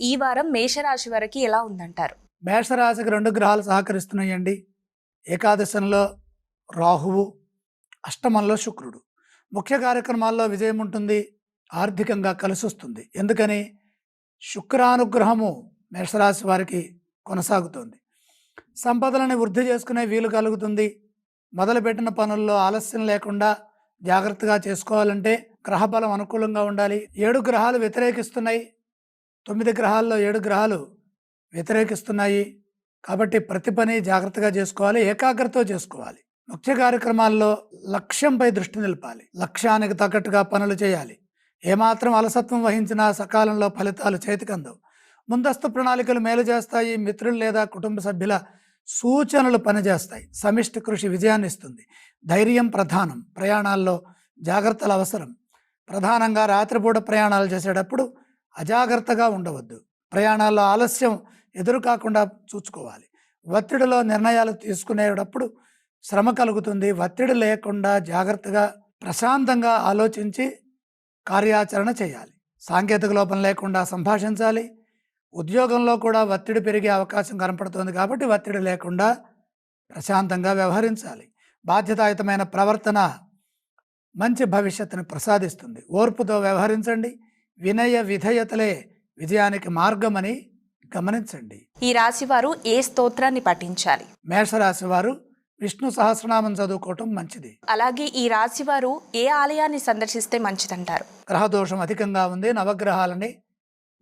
ఈ వారం మేషరాశి వారికి ఎలా ఉందంటారు? మేషరాశికి రెండు గ్రహాలు సహకరిస్తున్నాయండి. ఏకాదశంలో రాహువు అష్టమంలో శుక్రుడు. ముఖ్య కార్యక్రమాల్లో విజయం ఉంటుంది ఆర్థికంగా కలిసి వస్తుంది. ఎందుకని? శుక్రానుగ్రహము మేషరాశి వారికి కొనసాగుతుంది. సంపదలని వృద్ధి చేసుకునే వీలు కలుగుతుంది. మొదలుపెట్టిన పనుల్లో ఆలస్యం లేకుండా జాగ్రత్తగా చేసుకోవాలంటే గ్రహబలం అనుకూలంగా ఉండాలి. ఏడు గ్రహాలు వ్యతిరేకిస్తున్నాయి. తొమ్మిది గ్రహాల్లో ఏడు గ్రహాలు వ్యతిరేకిస్తున్నాయి. కాబట్టి ప్రతి పని జాగ్రత్తగా చేసుకోవాలి ఏకాగ్రతతో చేసుకోవాలి. ముఖ్య కార్యక్రమాల్లో లక్ష్యంపై దృష్టి నిలపాలి. లక్ష్యానికి తగ్గట్టుగా పనులు చేయాలి. ఏమాత్రం అలసత్వం వహించినా సకాలంలో ఫలితాలు చేతికందవు. ముందస్తు ప్రణాళికలు మేలు చేస్తాయి. మిత్రులు లేదా కుటుంబ సభ్యుల సూచనలు పనిచేస్తాయి. సమిష్టి కృషి విజయాన్ని ఇస్తుంది. ధైర్యం ప్రధానం. ప్రయాణాల్లో జాగ్రత్తలు అవసరం. ప్రధానంగా రాత్రిపూట ప్రయాణాలు చేసేటప్పుడు అజాగ్రత్తగా ఉండవద్దు. ప్రయాణాల్లో ఆలస్యం ఎదురు కాకుండా చూసుకోవాలి. ఒత్తిడిలో నిర్ణయాలు తీసుకునేటప్పుడు శ్రమ కలుగుతుంది. ఒత్తిడి లేకుండా జాగ్రత్తగా ప్రశాంతంగా ఆలోచించి కార్యాచరణ చేయాలి. సాంకేతిక లోపం లేకుండా సంభాషించాలి. ఉద్యోగంలో కూడా ఒత్తిడి పెరిగే అవకాశం కనపడుతుంది కాబట్టి ఒత్తిడి లేకుండా ప్రశాంతంగా వ్యవహరించాలి. బాధ్యతాయుతమైన ప్రవర్తన మంచి భవిష్యత్తును ప్రసాదిస్తుంది. ఓర్పుతో వ్యవహరించండి. వినయ విధేయతలే విజయానికి మార్గమని గమనించండి. ఈ రాశి వారు ఏ స్తోత్రాన్ని పఠించాలి? మేషరాశి వారు విష్ణు సహస్రనామం చదువుకోవటం మంచిది. అలాగే ఈ రాశి వారు ఏ ఆలయాన్ని సందర్శిస్తే మంచిదంటారు? గ్రహదోషం అధికంగా ఉంది నవగ్రహాలని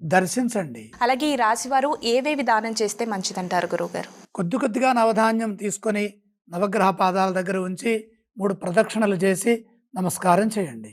దర్శించండి. అలాగే ఈ రాశి వారు ఏవేవి దానం చేస్తే మంచిదంటారు గురువుగారు? కొద్ది కొద్దిగా నవధాన్యం తీసుకొని నవగ్రహ పాదాల దగ్గర ఉంచి మూడు ప్రదక్షిణలు చేసి నమస్కారం చేయండి.